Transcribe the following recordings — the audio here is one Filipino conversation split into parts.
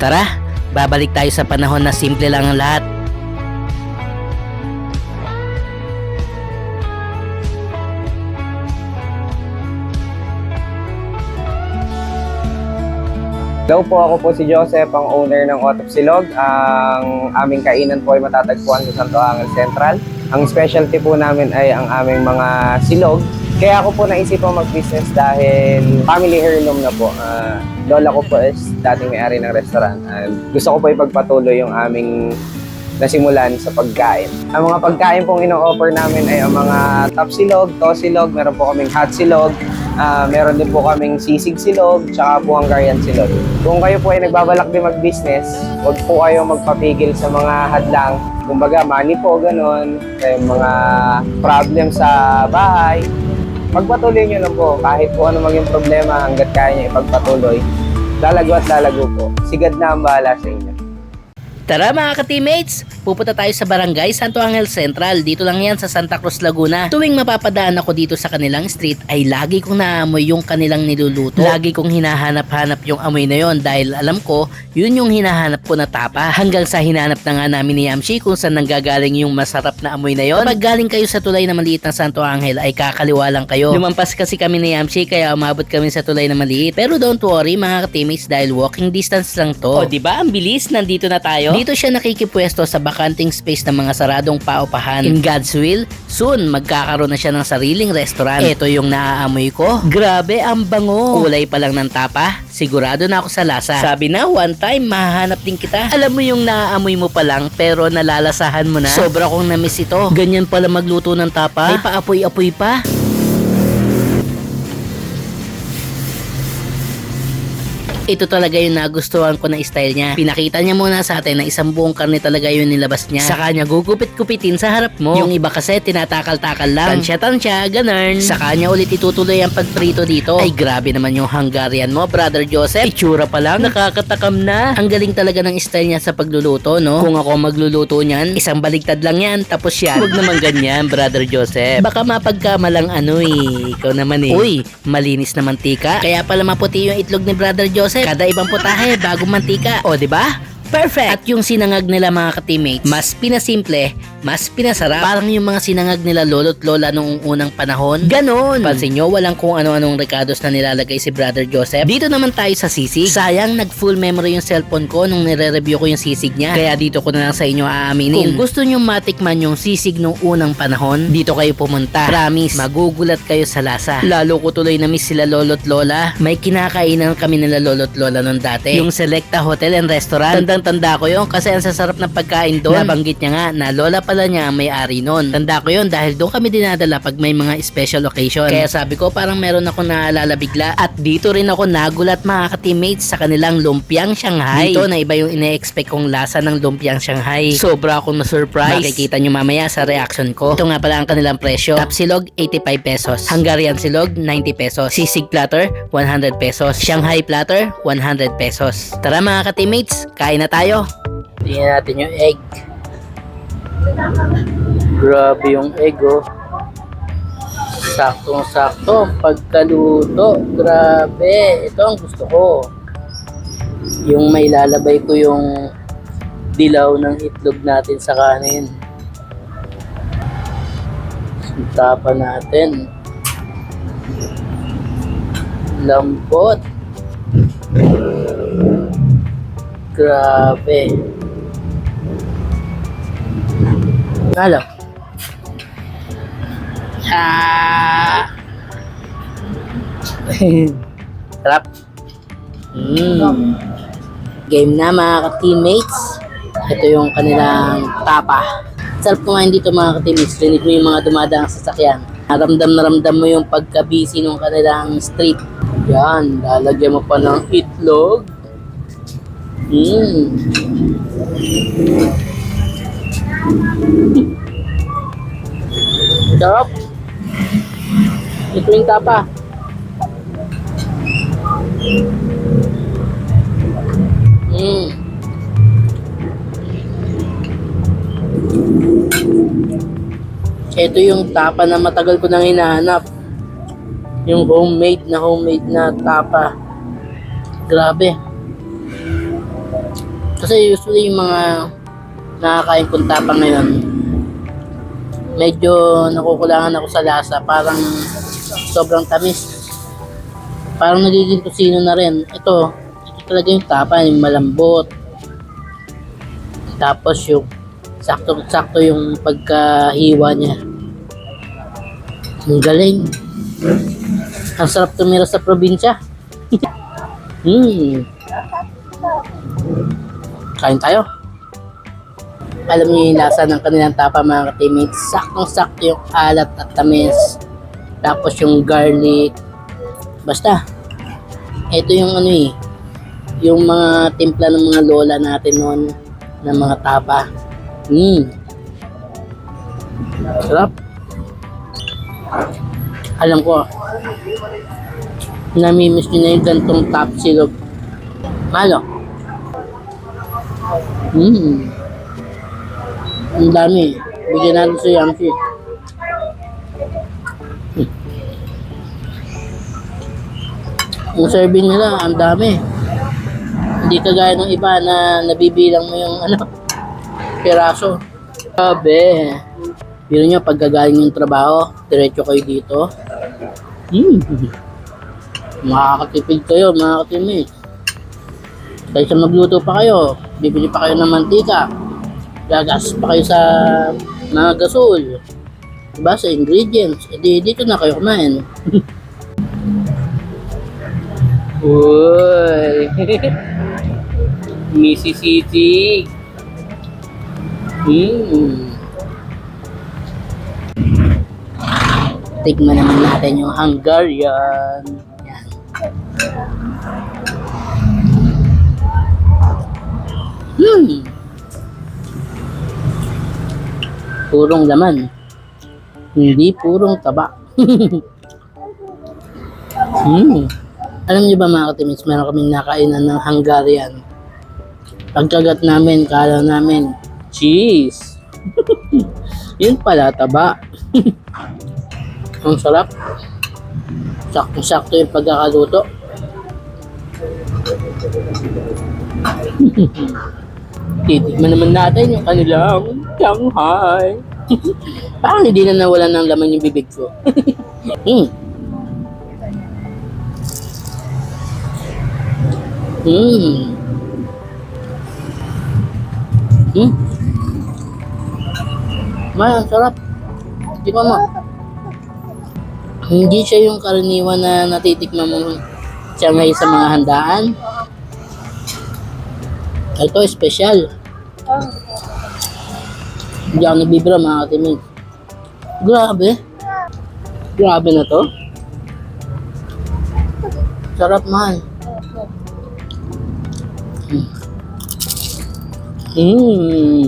Tara, babalik tayo sa panahon na simple lang ang lahat. Hello po, ako po si Joseph, ang owner ng Otopsilog. Ang aming kainan po ay matatagpuan sa Santo Angel Central. Ang specialty po namin ay ang aming mga silog. Kaya ako po naisipang mag-business dahil family heirloom na po. Ah, lola ko po is dating may-ari ng restaurant. And gusto ko po ipagpatuloy yung aming nasimulan sa pagkain. Ang mga pagkain pong ino-offer namin ay ang mga top silog, to silog, meron po kaming hot silog, Ah, meron din po kaming sisig silog, tsaka po Hungarian silog. Kung kayo po ay nagbabalak din mag-business, huwag po kayo magpapigil sa mga hadlang. Kumbaga, money po, ganun. Kaya mga problem sa bahay. Pagpatuloy nyo lang po, kahit po ano maging problema hanggat kaya nyo ipagpatuloy. Lalago at lalago po. Sigad na ang bahala sa inyo. Tara mga ka-teammates, pupunta tayo sa barangay Santo Angel Central. Dito lang yan sa Santa Cruz, Laguna. Tuwing mapapadaan ako dito sa kanilang street ay lagi kong naamoy yung kanilang niluluto. Lagi kong hinahanap-hanap yung amoy na yon dahil alam ko, yun yung hinahanap ko na tapa. Hanggang sa hinanap na nga namin ni Yamshi kung saan nanggagaling yung masarap na amoy na yon. Kapag galing kayo sa tulay na maliit ng Santo Angel ay kakaliwa lang kayo. Lumampas kasi kami ni Yamshi kaya umabot kami sa tulay na maliit. Pero don't worry mga ka-teammates dahil walking distance lang to. O di ba ang bilis? Nandito na tayo. Dito siya nakikipwesto sa bakanting space ng mga saradong paupahan. In God's will, soon magkakaroon na siya ng sariling restaurant. Ito yung naaamoy ko. Grabe, ang bango. Kulay pa lang ng tapa. Sigurado na ako sa lasa. Sabi na, one time, mahahanap din kita. Alam mo yung naaamoy mo pa lang, pero nalalasahan mo na. Sobra kong namiss ito. Ganyan pala magluto ng tapa. May paapoy-apoy pa. Ito talaga yung nagustuhan ko na style niya. Pinakita niya muna sa atin na isang buong karne talaga yun nilabas niya. Sa kanya gugupit-gupitin sa harap mo. Yung iba kasi tinatakal-takal lang. Tansya-tansya, ganun. Sa kanya ulit itutuloy ang pagprito dito. Ay grabe naman yung Hungarian mo, Brother Joseph. Itsura pa lang, nakakatakam na. Ang galing talaga ng style niya sa pagluluto, no? Kung ako magluluto niyan, isang baligtad lang yan, tapos yan. Huwag naman ganyan, Brother Joseph. Baka mapagkamalang ano eh. Ikaw naman eh. Uy, malinis na mantika. Kaya pala maputi yung itlog ni Brother Joseph. Kada ibang putahe, bagong mantika. O, di ba? Perfect! At yung sinangag nila mga ka-teammates, mas pinasimple, mas pinasarap. Parang yung mga sinangag nila lolo't lola noong unang panahon. Ganon! Pansin nyo, walang kung ano-anong recados na nilalagay si Brother Joseph. Dito naman tayo sa sisig. Sayang, nag-full memory yung cellphone ko nung nire-review ko yung sisig niya. Kaya dito ko na lang sa inyo aaminin. Kung gusto nyo matikman yung sisig nung unang panahon, dito kayo pumunta. Promise, magugulat kayo sa lasa. Lalo ko tuloy na miss sila lolo't lola. May kinakainan kami nila lolo't lola nung dati. Yung Selecta Hotel and Restaurant. Tandang tanda ko yun kasi ang sasarap ng pagkain doon. Nabanggit niya nga na lola pala niya may-ari noon. Tanda ko yun dahil doon kami dinadala pag may mga special occasion. Kaya sabi ko parang meron ako naalala bigla. At dito rin ako nagulat mga ka-teammates sa kanilang lumpiang Shanghai. Dito na iba yung ine-expect kong lasa ng lumpiang Shanghai. Sobra akong na-surprise. Makikita nyo mamaya sa reaction ko. Ito nga pala ang kanilang presyo. Top silog, 85 pesos. Hungarian silog, 90 pesos. Sisig platter, 100 pesos. Shanghai platter, 100 pesos. Tara mga ka-teammates, kain na tayo. Tingnan natin yung egg. Grabe yung egg oh. Saktong-sakto pagkaluto. Grabe. Ito ang gusto ko. Yung may lalabay ko yung dilaw ng itlog natin sa kanin. Tapa natin. Lambot. Grabe. Halo. Ah. Sarap. Mm. Game na mga ka-teammates. Ito yung kanilang tapa. Sarap kumain dito mga ka-teammates. Rinig mo yung mga dumadaang sasakyan. Naramdam na ramdam mo yung pagka-busy ng kanilang street. Yan, lalagyan mo pa ng itlog. Mm. Sarap. Ito yung tapa. Mm. Ito yung tapa na matagal ko nang hinahanap. Yung homemade na homemade na tapa. Grabe. Kasi usually yung mga nakakain kong tapa ngayon, medyo nakukulangan ako sa lasa. Parang sobrang tamis. Parang nagiging tusino na rin. Ito, ito talaga yung tapa, yung malambot. Tapos yung sakto-sakto yung pagkahiwa niya. Ang galing. Ang sarap tumira sa probinsya. hmm. Kain tayo. Alam niyo yung lasa ng kanilang tapa mga ka-teammates. Saktong-sakto yung alat at tamis. Tapos yung garlic. Basta. Ito yung ano eh. Yung mga timpla ng mga lola natin noon. ng mga tapa. Hmm. Sarap. Alam ko. Namimiss nyo na yung gantong top silog. Malo. Hmm. Ang dami. Bigyan natin sa Yamsi. Ang serving nila, ang dami. Hindi kagaya ng iba na nabibilang mo yung ano, piraso. Sabi. Pero nyo, pag gagaling yung trabaho, diretso kayo dito. Hmm. Makakatipid kayo, mga katimis. Kaysa magluto pa kayo, bibili pa kayo ng mantika. Gagas pa kayo sa mga gasol. Diba, sa ingredients. E di, dito na kayo kumain. Uy! Missy City! Hmm. Tignan naman natin yung Hungarian. Purong laman. Hindi purong taba. hmm. Alam niyo ba mga katimis, meron kaming nakainan ng Hungarian. Pagkagat namin, kala namin, cheese. Yun pala, taba. Ang sarap. Sakto-sakto yung pagkakaluto. Titigman naman natin yung kanilang Shanghai. Parang hindi na nawalan ng laman yung bibig ko. hmm. Hmm. Hmm. Man, ang sarap. Di ba mo? Hindi siya yung karaniwan na natitikman mo siya ngayon sa mga handaan. Ito, special. Hindi ako nagbibira mga katimin. Grabe. Grabe na to. Sarap man. Mm.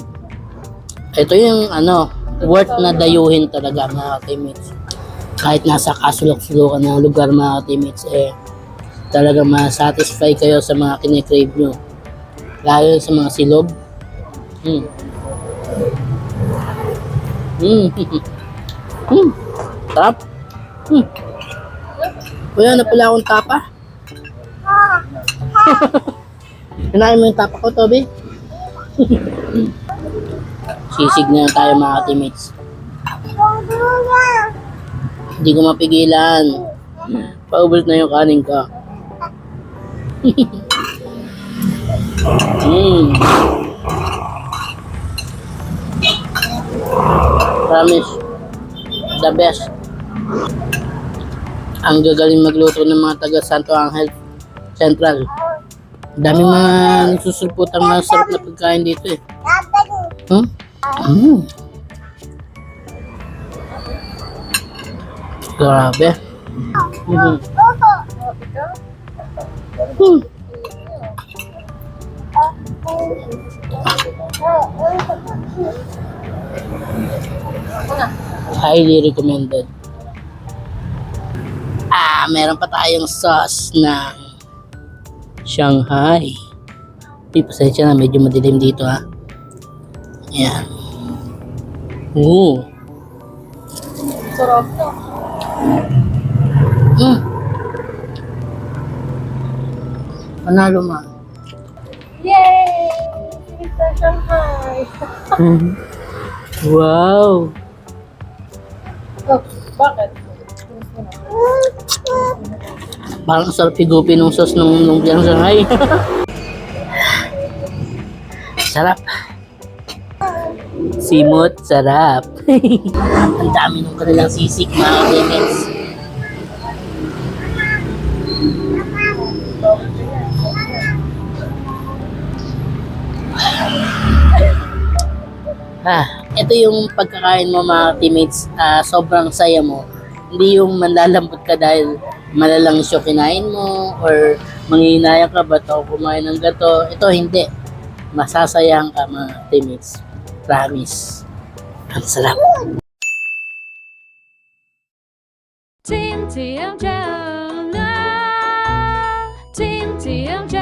Ito yung ano, worth na dayuhin talaga mga teammates. Kahit nasa kasulok-sulukan ng lugar mga teammates, eh, talaga ma-satisfy kayo sa mga kinikrave nyo. Lalo sa mga silog. Mm. Mm. Sarap. Mm. Wala na pala akong tapa. Kinain mo yung tapa ko, Toby? Sisig na lang tayo mga teammates. Hindi ko mapigilan. Paubos na yung kanin ka. mm. Promise. The best. Ang gagaling magluto ng mga taga Santo Angel Central. Dami mga nagsusulputang masarap na pagkain dito eh. Huh? Mm. Grabe. Mhm. Hmm. Highly recommended. Ah, meron pa tayong sauce ng Shanghai. Uy, pasensya na, medyo madilim dito ha. Yan. Oo. Sarap to. Mm. Panalo ma. Yay! Shanghai. wow! Oh, bakit? Parang ang sarap higupin ng sauce nung nung bilang Shanghai. sarap. Simot, sarap. ang dami nung kanilang sisik mga kemets. Ah, ito yung pagkakain mo mga teammates, ah, sobrang saya mo. Hindi yung manlalambot ka dahil malalangis yung kinain mo or manghihinayang ka ba't ako kumain ng gato. Ito hindi. Masasayahan ka mga teammates. Promise. Ang sarap. Team TMJ now. Team TMJ